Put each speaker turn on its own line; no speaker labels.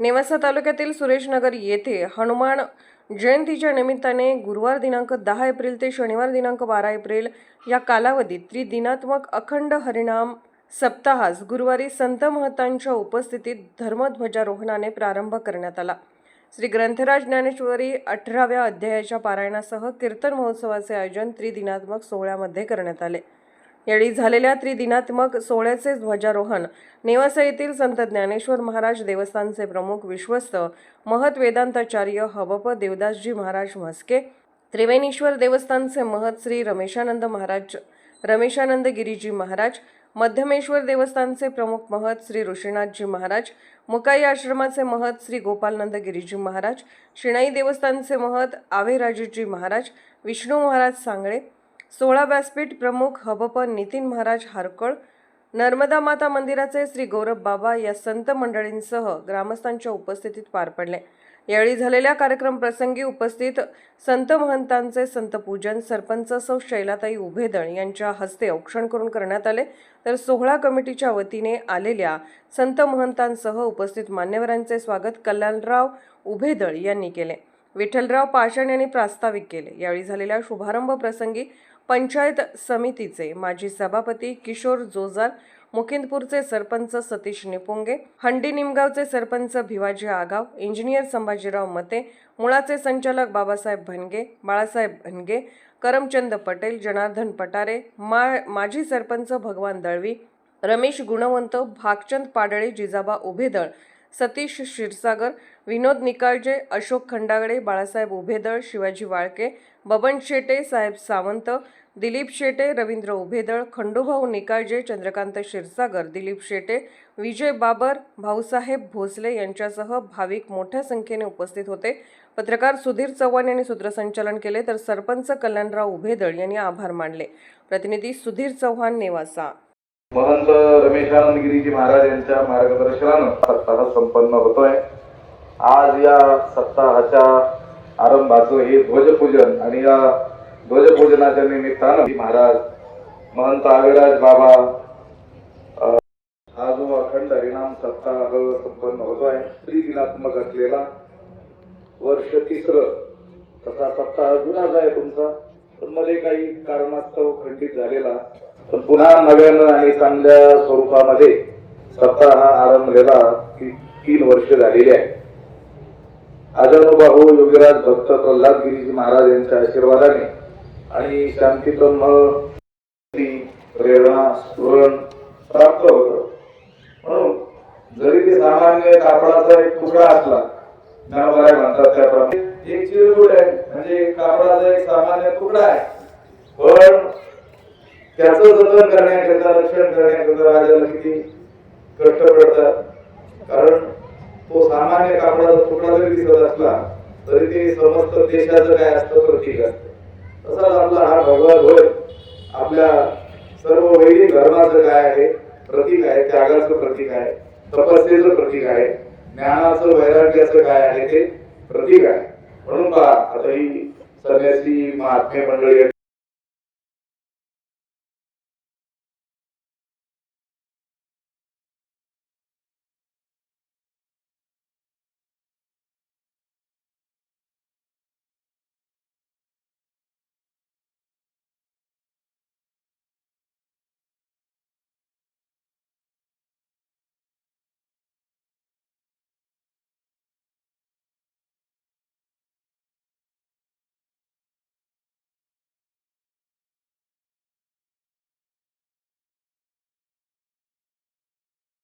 नेवासा तालुक्यातील सुरेशनगर येथे हनुमान जयंतीच्या निमित्ताने गुरुवार दिनांक दहा एप्रिल ते शनिवार दिनांक बारा एप्रिल या कालावधीत त्रिदिनात्मक अखंड हरिणाम सप्ताहास गुरुवारी संत महतांच्या उपस्थितीत धर्मध्वजारोहणाने प्रारंभ करण्यात आला. श्री ग्रंथराज ज्ञानेश्वरी अठराव्या अध्यायाच्या पारायणासह कीर्तन महोत्सवाचे आयोजन त्रिदिनात्मक सोहळ्यामध्ये करण्यात आले. यावेळी झालेल्या त्रिदिनात्मक सोहळ्याचे ध्वजारोहण. नेवासा येथील संत ज्ञानेश्वर महाराज देवस्थानचे प्रमुख विश्वस्त महत वेदांताचार्य हवप देवदासजी महाराज म्हस्के त्रिवेणीश्वर देवस्थानचे महत श्री रमेशानंद महाराज रमेशानंद गिरीजी महाराज मध्यमेश्वर देवस्थानचे प्रमुख महत श्री ऋषीनाथजी महाराज मुकाई आश्रमाचे महत श्री गोपालनंद गिरीजी महाराज शिणाई देवस्थानचे महत आवेराजीजी महाराज विष्णू महाराज सांगळे सोळा व्यासपीठ प्रमुख हबप नितीन महाराज हारकळ नर्मदा माता मंदिराचे श्री गौरव बाबा या संत मंडळींसह ग्रामस्थांच्या उपस्थितीत पार पडले. यावेळी झालेल्या कार्यक्रम प्रसंगी उपस्थित संत महंतांचे संत पूजन सरपंच सौ शैलाताई उभेदळ यांच्या हस्ते औक्षण करून करण्यात आले. तर सोहळा कमिटीच्या वतीने आलेल्या संत महंतांसह उपस्थित मान्यवरांचे स्वागत कल्याणराव उभेदळ यांनी केले. विठ्ठलराव पाषाण यांनी प्रास्ताविक केले. यावेळी झालेल्या शुभारंभ प्रसंगी पंचायत समितीचे माजी सभापती किशोर जोजार मुकिंदपूरचे सरपंच सतीश निपुंगे हंडी निमगावचे सरपंच भिवाजी आगाव इंजिनियर संभाजीराव मते मुळाचे संचालक बाबासाहेब भनगे बाळासाहेब भनगे करमचंद पटेल जनार्दन पटारे मा माजी सरपंच भगवान दळवी रमेश गुणवंत भागचंद पाडळे जिजाबा उभेदळ सतीश क्षीरसागर विनोद निकाळजे अशोक खंडागडे बाळासाहेब उभेदळ शिवाजी वाळके बबन शेटे साहेब सावंत दिलीप शेटे रवींद्र उभेदळ खंडूभाऊ निकाळजे चंद्रकांत क्षीरसागर दिलीप शेटे विजय बाबर भाऊसाहेब भोसले यांच्यासह भाविक मोठ्या संख्येने उपस्थित होते. पत्रकार सुधीर चव्हाण यांनी सूत्रसंचालन केले तर सरपंच कल्याणराव उभेदळ यांनी आभार मानले. प्रतिनिधी सुधीर चव्हाण नेवासा.
महंत रमेशानंद गिरीजी महाराज यांच्या मार्गदर्शनानं सप्ताह संपन्न होतोय. आज या सप्ताहाच्या आरंभाचं हे ध्वजपूजन आणि या ध्वजपूजनाच्या निमित्तानं महाराज महंत आविराज बाबा हा जो अखंड हरिणाम सप्ताह संपन्न होतोय त्रिदिनात्मक असलेला वर्ष तिसरं तसा सप्ताह जुनाच आहे तुमचा. पण मध्ये काही कारणास्तव खंडित झालेला तर पुन्हा नव्यानं आणि चांगल्या स्वरूपामध्ये सत्ता हा आरंभलेला तीन वर्ष झालेली आहे. अजानुबाहू योगीराज भक्त प्रल्हाद गिरीजी महाराज यांच्या आशीर्वादाने आणि शांतीब्रह्म प्रेरणा स्फुरण प्राप्त होत. म्हणून जरी ते सामान्य कापडाचा एक तुकडा असला ज्ञानोबाई म्हणतात त्याप्रमाणे एक चिरगुड आहे म्हणजे कापडाचा एक सामान्य तुकडा आहे. पण त्याचं जतन करण्याकरिता रक्षण करण्याकरिता राजाला किती कष्ट पडतात. कारण तो सामान्य कापडाचा तुकडा जरी दिसत असला तरी ते समस्त देशाचं काय असतं प्रतीक असतं. तसाच आपला हा भगवा ध्वज आपल्या सर्व वैदिक धर्माचं काय आहे? प्रतीक आहे त्यागाचं प्रतीक आहे तपस्येचं प्रतीक आहे ज्ञानाचं वैराग्याचं काय आहे ते प्रतीक आहे. म्हणून पहा आता ही संन्यासी महात्मे मंडळी